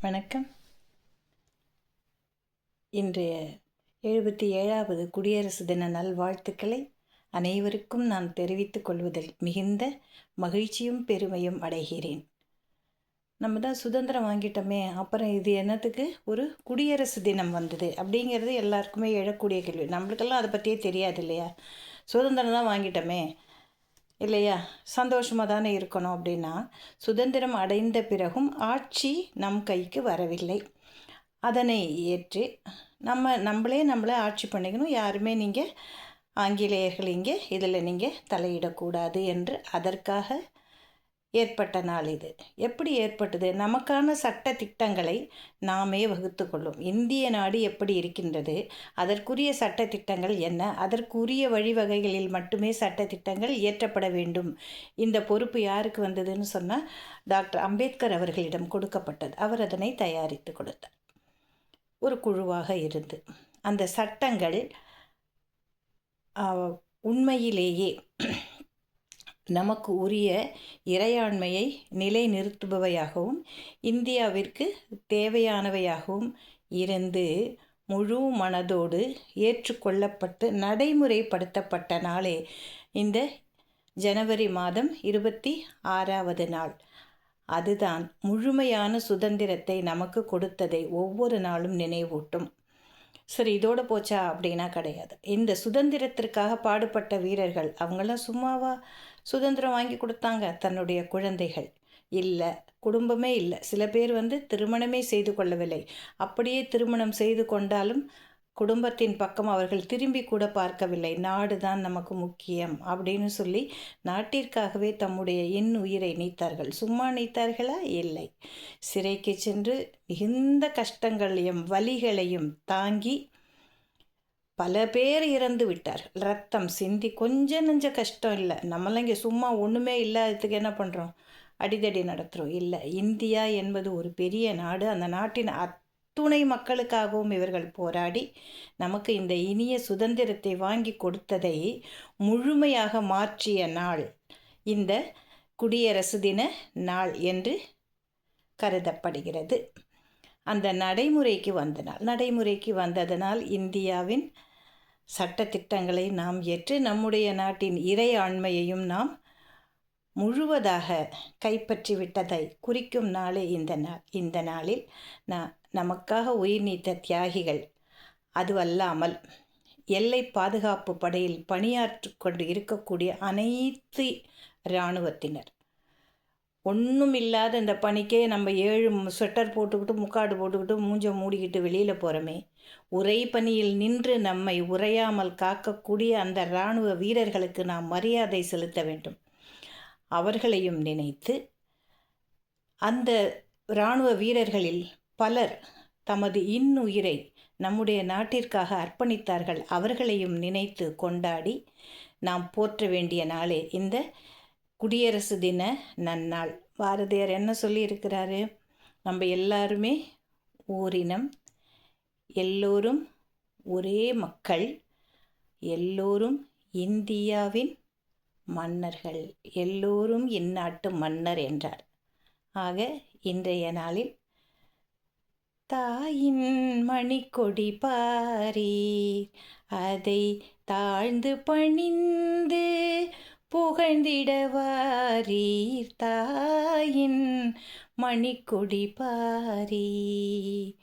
வணக்கம். இன்றைய எழுபத்தி ஏழாவது குடியரசு தின நல்வாழ்த்துக்களை அனைவருக்கும் நான் தெரிவித்துக் கொள்வதில் மிகுந்த மகிழ்ச்சியும் பெருமையும் அடைகிறேன். நம்ம தான் சுதந்திரம் வாங்கிட்டோமே அப்புறம் இது என்னத்துக்கு? ஒரு குடியரசு தினம் வந்தது அப்படிங்கிறது எல்லாருக்குமே எழக்கூடிய கேள்வி. நம்மளுக்கெல்லாம் அதை பற்றியே தெரியாது இல்லையா? சுதந்திரம் தான் வாங்கிட்டோமே. இல்லையா? சந்தோஷமாக தானே இருக்கணும் அப்படின்னா சுதந்திரம் அடைந்த பிறகும் ஆட்சி நம் கைக்கு வரவில்லை. அதனை ஏற்று நம்ம நம்மளே நம்மளே ஆட்சி பண்ணிக்கணும். யாருமே நீங்கள் ஆங்கிலேயர்கள் இங்கே இதில் நீங்கள் தலையிடக்கூடாது என்று அதற்காக ஏற்பட்ட நாள் இது. எப்படி ஏற்பட்டது? நமக்கான சட்ட திட்டங்களை நாமே வகுத்து கொள்ளும். இந்திய நாடு எப்படி இருக்கின்றது? அதற்குரிய சட்ட திட்டங்கள் என்ன? அதற்குரிய வழிவகைகளில் மட்டுமே சட்ட திட்டங்கள் இயற்றப்பட வேண்டும். இந்த பொறுப்பு யாருக்கு வந்ததுன்னு சொன்னால் டாக்டர் அம்பேத்கர் அவர்களிடம் கொடுக்கப்பட்டது. அவர் அதனை தயாரித்து கொடுத்தார். ஒரு குழுவாக இருந்து. அந்த சட்டங்கள் உண்மையிலேயே நமக்கு உரிய இறையாண்மையை நிலைநிறுத்துபவையாகவும் இந்தியாவிற்கு தேவையானவையாகவும் இருந்து முழு மனதோடு ஏற்றுக்கொள்ளப்பட்டு நடைமுறைப்படுத்தப்பட்ட நாளே இந்த ஜனவரி மாதம் இருபத்தி ஆறாவது நாள். அதுதான் முழுமையான சுதந்திரத்தை நமக்கு கொடுத்ததை ஒவ்வொரு நாளும் நினைவூட்டும். சரி இதோட போச்சா அப்படின்னா கிடையாது. இந்த சுதந்திரத்திற்காக பாடுபட்ட வீரர்கள் அவங்களாம் சும்மாவா சுதந்திரம் வாங்கி கொடுத்தாங்க தன்னுடைய குழந்தைகள். இல்லை குடும்பமே இல்லை. சில பேர் வந்து திருமணமே செய்து கொள்ளவில்லை. அப்படியே திருமணம் செய்து கொண்டாலும் குடும்பத்தின் பக்கம் அவர்கள் திரும்பி கூட பார்க்கவில்லை. நாடு தான் நமக்கு முக்கியம் அப்படின்னு சொல்லி நாட்டிற்காகவே தம்முடைய என் உயிரை நீத்தார்கள். சும்மா நீத்தார்களா? இல்லை. சிறைக்கு சென்று மிகுந்த கஷ்டங்களையும் வலிகளையும் தாங்கி பல பேர் இறந்து விட்டார். ரத்தம் சிந்தி கொஞ்சம் நெஞ்ச கஷ்டம் இல்லை. நம்மளாம் இங்கே சும்மா ஒன்றுமே இல்லாததுக்கு என்ன பண்ணுறோம் அடிதடி நடத்துகிறோம் இல்லை இந்தியா என்பது ஒரு பெரிய நாடு. அந்த நாட்டின் அத்துணை மக்களுக்காகவும் இவர்கள் போராடி நமக்கு இந்த இனிய சுதந்திரத்தை வாங்கி கொடுத்ததை முழுமையாக மாற்றிய நாள். இந்த குடியரசு தின நாள் என்று கருதப்படுகிறது. அந்த நடைமுறைக்கு வந்த நாள். நடைமுறைக்கு வந்ததனால் இந்தியாவின் சட்டத்திட்டங்களை நாம் ஏற்று நம்முடைய நாட்டின் இறையாண்மையையும் நாம் முழுவதாக கைப்பற்றி விட்டதை குறிக்கும் நாளே இந்த நாள் இந்த நாளில் நான் நமக்காக உயிர் நீத்த தியாகிகள். அதுவல்லாமல் எல்லை பாதுகாப்பு படையில் பணியாற்றி கொண்டு இருக்கக்கூடிய அனைத்து இராணுவத்தினர். ஒன்றும் இல்லாத இந்த பணிக்கே நம்ம ஏழு ஸ்வெட்டர் போட்டுக்கிட்டு முக்காடு போட்டுக்கிட்டு மூஞ்ச மூடிக்கிட்டு வெளியில் போகிறோமே உரை பணியில் நின்று நம்மை உரையாமல் காக்கக்கூடிய அந்த இராணுவ வீரர்களுக்கு நாம் மரியாதை செலுத்த வேண்டும். அவர்களையும் நினைத்து அந்த இராணுவ வீரர்களில் பலர் தமது இன்னுயிரை நம்முடைய நாட்டிற்காக அர்ப்பணித்தார்கள். அவர்களையும் நினைத்து கொண்டாடி நாம் போற்ற வேண்டிய நாளே இந்த குடியரசு தின நன்னாள். பாரதியார் என்ன சொல்லியிருக்கிறாரு? நம்ம எல்லாருமே ஓரினம் எல்லோரும் ஒரே மக்கள் எல்லோரும் இந்தியாவின் மன்னர்கள் எல்லோரும் இந்நாட்டு மன்னர் என்றார். ஆக இன்றைய நாளில் தாயின் மணிக்கொடி பாரீர் அதை தாழ்ந்து பணிந்து புகழ்ந்திடவாரீர் தாயின் மணிக்கொடி பாரீர்.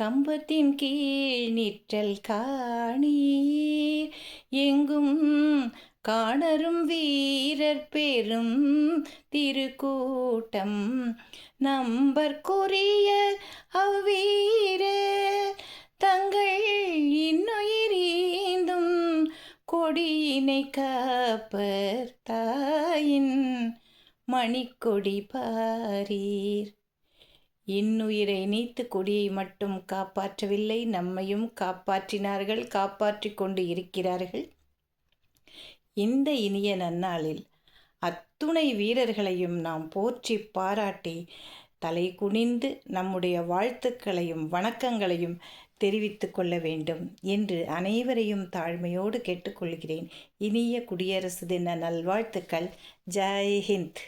கம்பத்தின் கீழ் நிற்றல் காணீர். எங்கும் காணரும் வீரர் பெரும் திருக்கூட்டம். நம்பற்குரிய அவ்வீர தங்கள் இன்னுயிரீந்தும் கொடியினை காப்பர் தாயின் மணிக்கொடி பாரீர். இன்னுயிரை நீத்து கொடியை மட்டும் காப்பாற்றவில்லை நம்மையும் காப்பாற்றினார்கள் காப்பாற்றி கொண்டு இருக்கிறார்கள். இந்த இனிய நன்னாளில் அத்துணை வீரர்களையும் நாம் போற்றி பாராட்டி தலை குனிந்து நம்முடைய வாழ்த்துக்களையும் வணக்கங்களையும் தெரிவித்து கொள்ள வேண்டும் என்று அனைவரையும் தாழ்மையோடு கேட்டுக்கொள்கிறேன் இனிய குடியரசு தின நல்வாழ்த்துக்கள். ஜெய் ஹிந்த்.